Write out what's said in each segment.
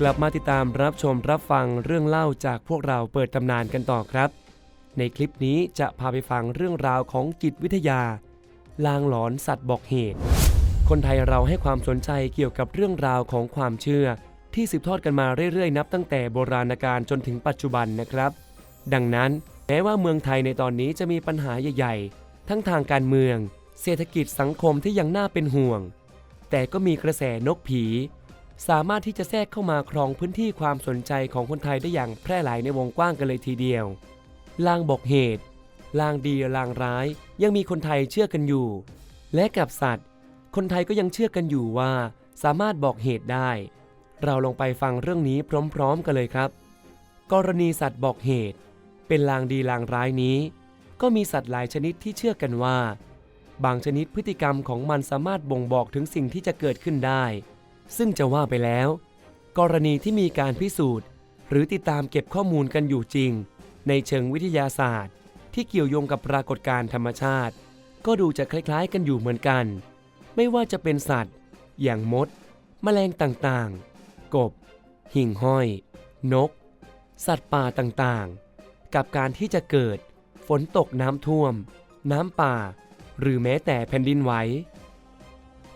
กลับมาติดตามรับชมรับฟังเรื่องเล่าจากพวกเราเปิดตำนานกันต่อครับ ในคลิปนี้จะพาไปฟังเรื่องราวของจิตวิทยา ลางหลอนสัตว์บอกเหตุ คนไทยเราให้ความสนใจเกี่ยวกับเรื่องราวของความเชื่อ ที่สืบทอดกันมาเรื่อยๆ นับตั้งแต่โบราณกาลจนถึงปัจจุบันนะครับ ดังนั้นแม้ว่าเมืองไทยในตอนนี้จะมีปัญหาใหญ่ ๆ ทั้งทางการเมือง เศรษฐกิจสังคมที่ยังน่าเป็นห่วง แต่ก็มีกระแสนกผี สามารถที่จะแทรกเข้ามาครองพื้นที่ความสนใจของคนไทยได้อย่างแพร่หลายในวงกว้างกันเลยทีเดียว ลางบอกเหตุ ลางดีลางร้าย ยังมีคนไทยเชื่อกันอยู่ และกับสัตว์ คนไทยก็ยังเชื่อกันอยู่ว่า สามารถบอกเหตุได้ เราลองไปฟังเรื่องนี้พร้อมๆกันเลยครับ กรณีสัตว์บอกเหตุ เป็นลางดีลางร้ายนี้ ก็มีสัตว์หลายชนิดที่เชื่อกันว่า บางชนิดพฤติกรรมของมันสามารถบ่งบอกถึงสิ่งที่จะเกิดขึ้นได้ ซึ่งจะว่าไปแล้ว กรณีที่มีการพิสูจน์ หรือติดตามเก็บข้อมูลกันอยู่จริง ในเชิงวิทยาศาสตร์ ที่เกี่ยวโยงกับปรากฏการณ์ธรรมชาติ ก็ดูจะคล้ายๆ กันอยู่เหมือนกัน ไม่ว่าจะเป็นสัตว์ อย่างมด แมลงต่างๆ กบ หิ่งห้อย นก สัตว์ป่าต่างๆ กับการที่จะเกิด ฝนตกน้ำท่วม น้ำป่า หรือแม้แต่แผ่นดินไหว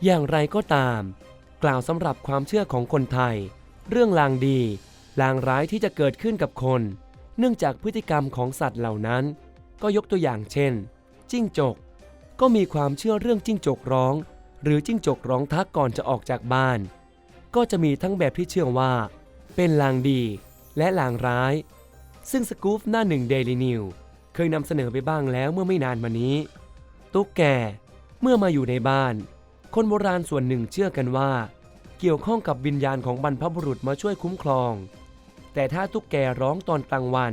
อย่างไรก็ตาม กล่าวสำหรับความเชื่อของคนไทย เรื่องลางดี ลางร้ายที่จะเกิดขึ้นกับคน เนื่องจากพฤติกรรมของสัตว์เหล่านั้น ก็ยกตัวอย่างเช่น จิ้งจก ก็มีความเชื่อเรื่องจิ้งจกร้อง หรือจิ้งจกร้องทักก่อนจะออกจากบ้าน ก็จะมีทั้งแบบที่เชื่อว่า เป็นลางดีและลางร้าย ซึ่งสกู๊ปหน้าหนึ่งเดลินิวเคยนำเสนอไปบ้างแล้วเมื่อไม่นานมานี้ ตุ๊กแกเมื่อมาอยู่ในบ้าน คนโบราณส่วนหนึ่งเชื่อกันว่า เกี่ยวข้องกับวิญญาณของบรรพบุรุษมาช่วยคุ้มครอง แต่ถ้าตุ๊กแกร้องตอนกลางวัน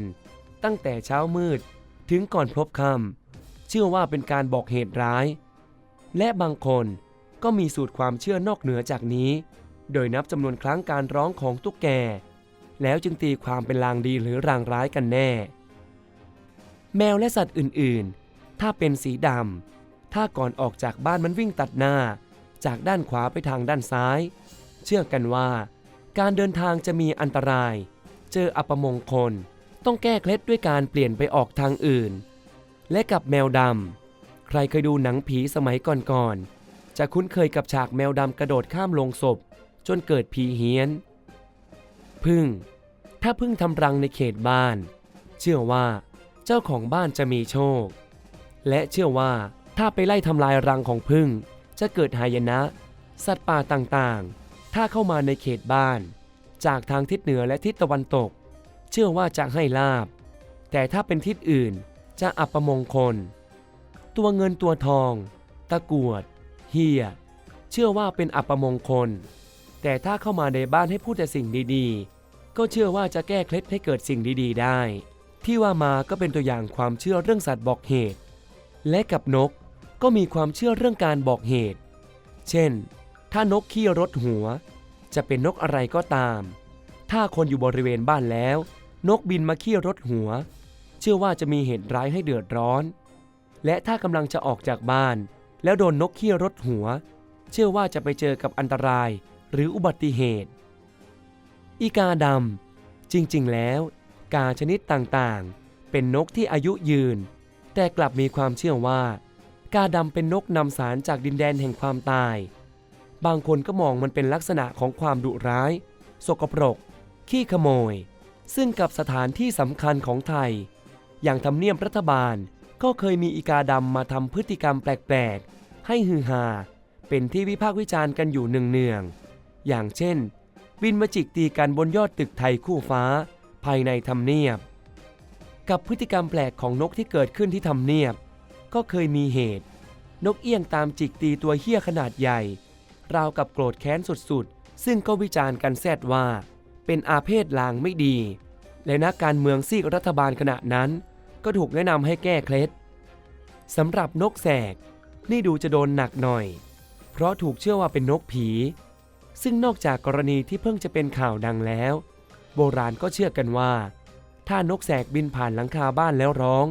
ตั้งแต่เช้ามืดถึงก่อนพบค่ำเชื่อว่าเป็นการบอกเหตุร้าย และบางคนก็มีสูตรความเชื่อนอกเหนือจากนี้ โดยนับจำนวนครั้งการร้องของตุ๊กแก แล้วจึงตีความเป็นลางดีหรือรางร้ายกันแน่ แมวและสัตว์อื่นๆ ถ้าเป็นสีดำถ้าก่อนออกจากบ้านมันวิ่งตัดหน้า จากด้านขวาไปทางด้านซ้าย เชื่อกันว่า การเดินทางจะมีอันตราย เจออัปมงคล ต้องแก้เคล็ดด้วยการเปลี่ยนไปออกทางอื่น และกับแมวดำใครเคยดูหนังผีสมัยก่อนๆจะคุ้นเคยกับฉากแมวดำกระโดดข้ามลงศพ จนเกิดผีเฮี้ยนพึ่ง ถ้าพึ่งทำรังในเขตบ้าน เชื่อว่า เจ้าของบ้านจะมีโชค และเชื่อว่าถ้าไปไล่ทำลายรังของพึ่ง จะเกิดหายนะ สัตว์ป่าต่างๆ ถ้าเข้ามาในเขตบ้าน จากทางทิศเหนือและทิศตะวันตก เชื่อว่าจะให้ลาบ แต่ถ้าเป็นทิศอื่นจะอัปมงคล ตัวเงินตัวทอง ตะกวด เฮีย เชื่อว่าเป็นอัปมงคล แต่ถ้าเข้ามาในบ้านให้พูดแต่สิ่งดีๆ ก็เชื่อว่าจะแก้เคล็ดให้เกิดสิ่งดีๆ ได้ ที่ว่ามาก็เป็นตัวอย่างความเชื่อเรื่องสัตว์บอกเหตุ และกับนก ก็มีความเชื่อเรื่องการบอกเหตุ เช่น ถ้านกขี้รถหัว จะเป็นนกอะไรก็ตาม ถ้าคนอยู่บริเวณบ้านแล้ว นกบินมาขี้รถหัว เชื่อว่าจะมีเหตุร้ายให้เดือดร้อน และถ้ากำลังจะออกจากบ้าน แล้วโดนนกขี้รถหัว เชื่อว่าจะไปเจอกับอันตรายหรืออุบัติเหตุ อีกาดำจริงๆ แล้ว กาชนิดต่างๆ เป็นนกที่อายุยืน แต่กลับมีความเชื่อว่า กาดำเป็นนกนำสารจากดินแดนแห่งความตาย บางคนก็มองมันเป็นลักษณะของความดุร้าย สกปรก ขี้ขโมย ซึ่งกับสถานที่สำคัญของไทย อย่างทำเนียบรัฐบาลก็เคยมีอีกาดำมาทำพฤติกรรมแปลกๆ ให้ฮือฮา เป็นที่วิพากษ์วิจารณ์กันอยู่เนืองๆ อย่างเช่น บินมาจิกตีกันบนยอดตึกไทยคู่ฟ้า ภายในทำเนียบ กับพฤติกรรมแปลกของนกที่เกิดขึ้นที่ทำเนียบ ก็เคยมีเหตุ นกเอี้ยงตามจิกตีตัวเหี้ยขนาดใหญ่ ราวกับโกรธแค้นสุดๆ ซึ่งก็วิจารณ์กันแซดว่า เป็นอาเพศลางไม่ดี และนักการเมืองซีกรัฐบาลขณะนั้น ก็ถูกแนะนำให้แก้เคล็ดสำหรับนกแสก นี่ดูจะโดนหนักหน่อย เพราะถูกเชื่อว่าเป็นนกผี ซึ่งนอกจากกรณีที่เพิ่งจะเป็นข่าวดังแล้ว โบราณก็เชื่อกันว่า ถ้านกแสกบินผ่านหลังคาบ้านแล้วร้อง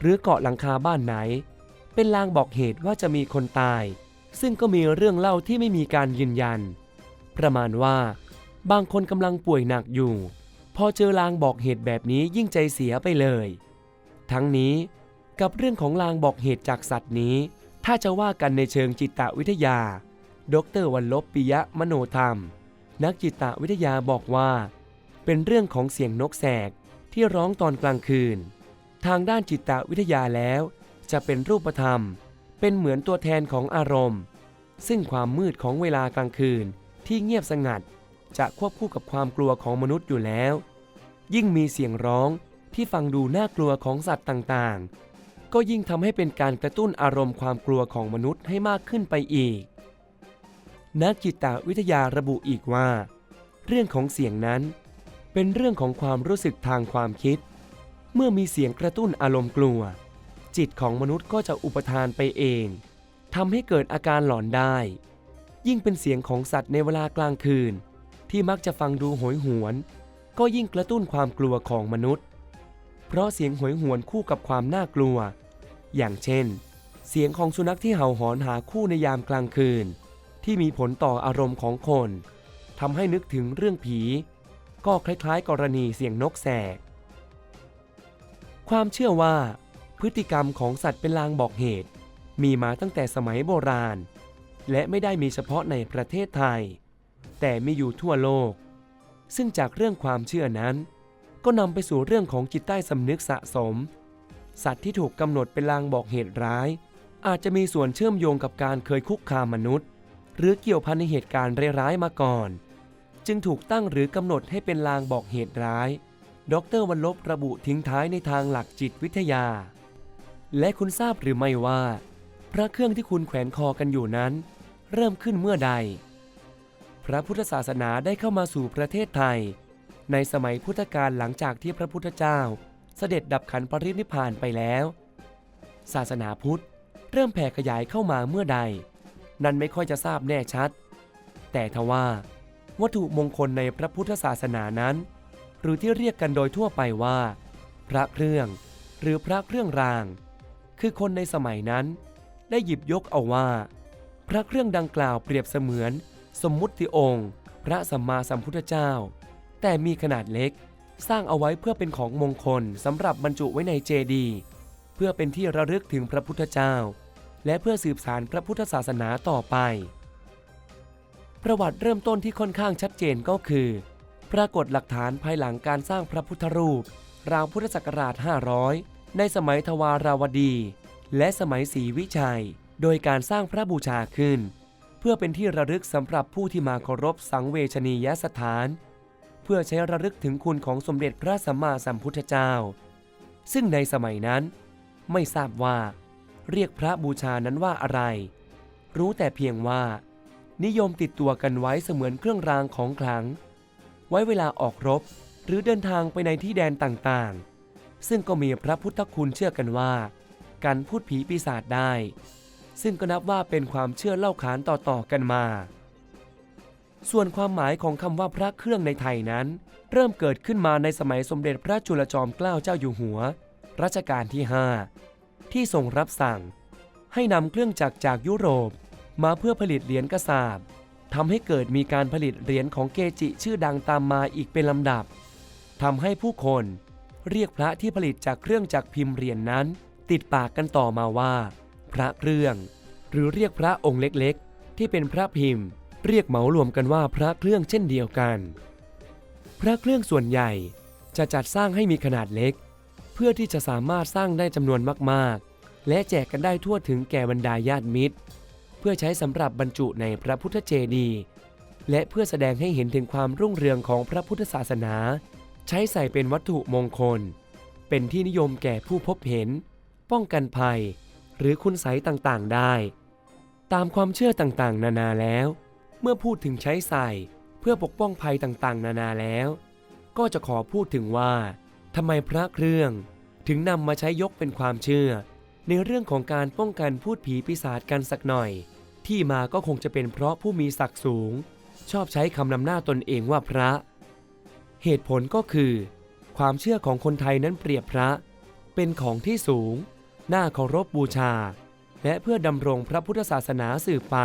หรือเกาะหลังคาบ้านไหน เป็นลางบอกเหตุว่าจะมีคนตาย ซึ่งก็มีเรื่องเล่าที่ไม่มีการยืนยัน ประมาณว่า บางคนกำลังป่วยหนักอยู่ พอเจอลางบอกเหตุแบบนี้ยิ่งใจเสียไปเลย ทั้งนี้กับเรื่องของลางบอกเหตุจากสัตว์นี้ ถ้าจะว่ากันในเชิงจิตวิทยา ดรวันลบปิยะมโนธรรม นักจิตวิทยาบอกว่า เป็นเรื่องของเสียงนกแสกที่ร้องตอนกลางคืน ทางด้านจิตวิทยาแล้ว จะเป็นรูปธรรม เป็นเหมือนตัวแทนของอารมณ์ ซึ่งความมืดของเวลากลางคืนที่เงียบสงัด จะควบคู่กับความกลัวของมนุษย์อยู่แล้ว ยิ่งมีเสียงร้องที่ฟังดูน่ากลัวของสัตว์ต่างๆ ก็ยิ่งทำให้เป็นการกระตุ้นอารมณ์ความกลัวของมนุษย์ให้มากขึ้นไปอีก นักจิตวิทยาระบุอีกว่า เรื่องของเสียงนั้น เป็นเรื่องของความรู้สึกทางความคิด เมื่อมีเสียงกระตุ้นอารมณ์กลัว จิตของมนุษย์ก็จะอุปทานไปเองทำให้เกิดอาการหลอนได้ ยิ่งเป็นเสียงของสัตว์ในเวลากลางคืน ที่มักจะฟังดูโหยหวน ก็ยิ่งกระตุ้นความกลัวของมนุษย์ เพราะเสียงโหยหวนคู่กับความน่ากลัว อย่างเช่น เสียงของสุนัขที่เห่าหอนหาคู่ในยามกลางคืน ที่มีผลต่ออารมณ์ของคนทำให้นึกถึงเรื่องผี ก็คล้ายๆ กรณีเสียงนกแสก ความเชื่อว่า พฤติกรรมของสัตว์เป็นลางบอกเหตุ มีมาตั้งแต่สมัยโบราณ และไม่ได้มีเฉพาะในประเทศไทย แต่มีอยู่ทั่วโลก ซึ่งจากเรื่องความเชื่อนั้น ก็นำไปสู่เรื่องของจิตใต้สำนึกสะสม สัตว์ที่ถูกกำหนดเป็นลางบอกเหตุร้าย อาจจะมีส่วนเชื่อมโยงกับการเคยคุกคามมนุษย์ หรือเกี่ยวพันในเหตุการณ์ร้ายๆมาก่อน จึงถูกตั้งหรือกำหนดให้เป็นลางบอกเหตุร้าย ดรวันลบระบุทิ้งท้ายในทางหลักจิตวิทยา และคุณทราบหรือไม่ว่า พระเครื่องที่คุณแขวนคอกันอยู่นั้น เริ่มขึ้นเมื่อใด พระพุทธศาสนาได้เข้ามาสู่ประเทศไทย ในสมัยพุทธกาลหลังจากที่พระพุทธเจ้า เสด็จดับขันปรินิพพานไปแล้ว ศาสนาพุทธเริ่มแผ่ขยายเข้ามาเมื่อใด นั่นไม่ค่อยจะทราบแน่ชัด แต่ทว่า วัตถุมงคลในพระพุทธศาสนานั้น หรือที่เรียกกันโดยทั่วไปว่า พระเครื่อง หรือพระเครื่องราง คือคนในสมัยนั้น ได้หยิบยกเอาว่า พระเครื่องดังกล่าวเปรียบเสมือน สมมุติองค์ พระสัมมาสัมพุทธเจ้า แต่มีขนาดเล็ก สร้างเอาไว้เพื่อเป็นของมงคลสำหรับบรรจุไว้ในเจดีย์เพื่อเป็นที่ระลึกถึงพระพุทธเจ้า และเพื่อสืบสานพระพุทธศาสนาต่อไป ประวัติเริ่มต้นที่ค่อนข้างชัดเจนก็คือ ปรากฏหลักฐานภายหลังการสร้างพระพุทธรูป ราวพุทธศักราช 500 ในสมัยทวาราวดี และสมัยศรีวิชัย โดยการสร้างพระบูชาขึ้น เพื่อเป็นที่ระลึกสำหรับผู้ที่มาเคารพสังเวชนียสถาน เพื่อใช้ระลึกถึงคุณของสมเด็จพระสัมมาสัมพุทธเจ้า ซึ่งในสมัยนั้น ไม่ทราบว่า เรียกพระบูชานั้นว่าอะไร รู้แต่เพียงว่า นิยมติดตัวกันไว้เสมือนเครื่องรางของขลัง ไว้เวลาออกรบ หรือเดินทางไปในที่แดนต่างๆ ซึ่งก็มีพระพุทธคุณเชื่อกันว่า การพูดผีปีศาจได้ ซึ่งก็นับว่าเป็นความเชื่อเล่าขานต่อๆกันมา ส่วนความหมายของคำว่าพระเครื่องในไทยนั้น เริ่มเกิดขึ้นมาในสมัยสมเด็จพระจุลจอมเกล้าเจ้าอยู่หัว รัชกาลที่ 5 ที่ทรงรับสั่ง ให้นำเครื่องจักรจากยุโรปมาเพื่อผลิตเหรียญกระสาบ ทำให้เกิดมีการผลิตเหรียญของเกจิชื่อดังตามมาอีกเป็นลำดับทำให้ผู้คนเรียกพระที่ผลิตจากเครื่องจักรพิมพ์เหรียญนนั้น ติดปากกันต่อมาว่า พระเครื่อง หรือเรียกพระองค์เล็กๆ ที่เป็นพระพิมพ์ เรียกเหมารวมกันว่าพระเครื่องเช่นเดียวกัน พระเครื่องส่วนใหญ่จะจัดสร้างให้มีขนาดเล็ก เพื่อที่จะสามารถสร้างได้จำนวนมากๆ และแจกกันได้ทั่วถึงแก่บรรดาญาติมิตร พื่อใช้สำหรับบรรจุในพระพุทธเจดีย์และเพื่อแสดงให้เห็นถึงความรุ่งเรืองของพระพุทธศาสนา ใช้ใส่เป็นวัตถุมงคล เป็นที่นิยมแก่ผู้พบเห็น ป้องกันภัย หรือคุณไสต่างๆได้ ตามความเชื่อต่างๆ นานาแล้ว เมื่อพูดถึงใช้ใส่เพื่อปกป้องภัยต่างๆ นานาแล้ว ก็จะขอพูดถึงว่าทำไมพระเครื่องถึงนำมาใช้ยกเป็นความเชื่อ ในเรื่องของการป้องกันพูดผีปีศาจกันสักหน่อย ที่มาก็คงจะเป็นเพราะผู้มีศักดิ์สูง ชอบใช้คำนำหน้าตนเองว่าพระ เหตุผลก็คือ ความเชื่อของคนไทยนั้นเปรียบพระ เป็นของที่สูง น่าเคารพบบูชา และเพื่อดำรงพระพุทธศาสนาสืบไป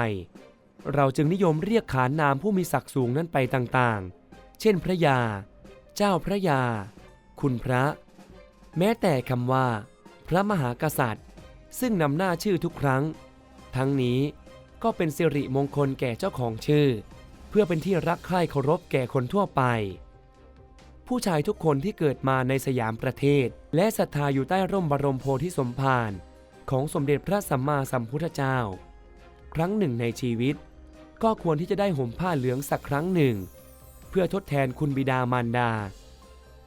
เราจึงนิยมเรียกขานนามผู้มีศักดิ์สูงนั้นไปต่างๆ เช่นพระยา เจ้าพระยา คุณพระ แม้แต่คำว่า พระมหากษัตริย์ ซึ่งนำหน้าชื่อทุกครั้ง ทั้งนี้ ก็เป็นสิริมงคลแก่เจ้าของชื่อ เพื่อเป็นที่รักใคร่เคารพแก่คนทั่วไป ผู้ชายทุกคนที่เกิดมาในสยามประเทศ และศรัทธาอยู่ใต้ร่มบรมโพธิสมภารของสมเด็จพระสัมมาสัมพุทธเจ้า ครั้งหนึ่งในชีวิต ก็ควรที่จะได้ห่มผ้าเหลืองสักครั้งหนึ่ง เพื่อทดแทนคุณบิดามารดา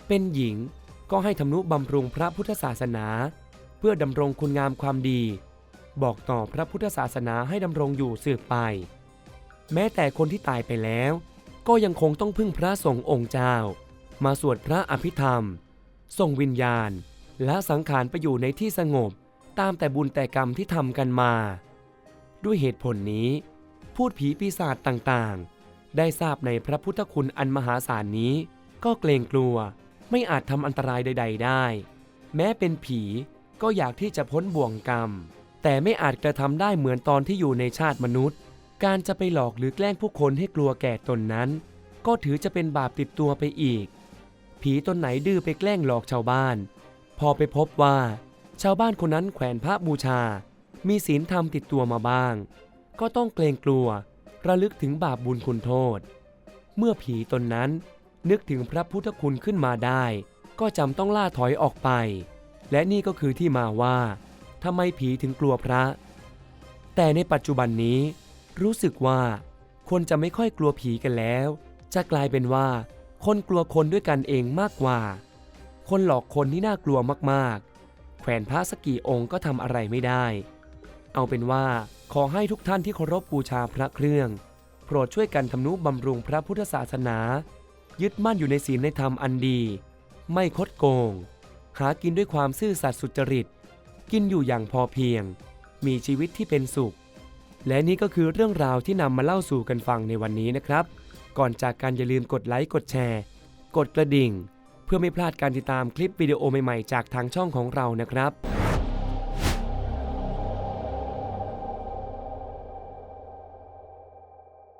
เป็นหญิงก็ให้ทำนุบำรุงพระพุทธศาสนา เพื่อดำรงคุณงามความดี บอกต่อพระพุทธศาสนาให้ดำรงอยู่สืบไป แม้แต่คนที่ตายไปแล้ว ก็ยังคงต้องพึ่งพระสงฆ์องค์เจ้า มาสวดพระอภิธรรม ส่งวิญญาณ และสังขารไปอยู่ในที่สงบ ตามแต่บุญแต่กรรมที่ทำกันมา ด้วยเหตุผลนี้ พูดผีปีศาจต่างๆ ได้ทราบในพระพุทธคุณอันมหาศาลนี้ ก็เกรงกลัวไม่อาจทำอันตรายใด ๆ ได้ แม้เป็นผีก็อยากที่จะพ้นบ่วงกรรม แต่ไม่อาจกระทำได้เหมือนตอนที่อยู่ในชาติมนุษย์ การจะไปหลอกหรือแกล้งผู้คนให้กลัวแก่ตนนั้น ก็ถือจะเป็นบาปติดตัวไปอีก ผีตนไหนดื้อไปแกล้งหลอกชาวบ้าน พอไปพบว่า ชาวบ้านคนนั้นแขวนพระบูชา มีศีลธรรมติดตัวมาบ้าง ก็ต้องเกรงกลัว ระลึกถึงบาปบุญคุณโทษ เมื่อผีตนนั้นนึกถึงพระพุทธคุณขึ้นมาได้ ก็จำต้องล่าถอยออกไป และนี่ก็คือที่มาว่า ทำไมผีถึงกลัวพระ แต่ในปัจจุบันนี้ รู้สึกว่า คนจะไม่ค่อยกลัวผีกันแล้ว จะกลายเป็นว่า คนกลัวคนด้วยกันเองมากกว่า คนหลอกคนที่น่ากลัวมากๆ แขวนพระสกี่องค์ก็ทำอะไรไม่ได้ เอาเป็นว่าขอให้ทุกท่านที่เคารพบูชาพระเครื่อง โปรดช่วยกันทำนุบำรุงพระพุทธศาสนา ยึดมั่นอยู่ในศีลในธรรมอันดี ไม่คดโกง หากินด้วยความซื่อสัตย์สุจริต กินอยู่อย่างพอเพียง มีชีวิตที่เป็นสุข และนี่ก็คือเรื่องราวที่นำมาเล่าสู่กันฟังในวันนี้นะครับ ก่อนจากการอย่าลืมกดไลค์กดแชร์ กดกระดิ่ง เพื่อไม่พลาดการติดตามคลิปวิดีโอใหม่ๆ จากทางช่องของเรานะครับ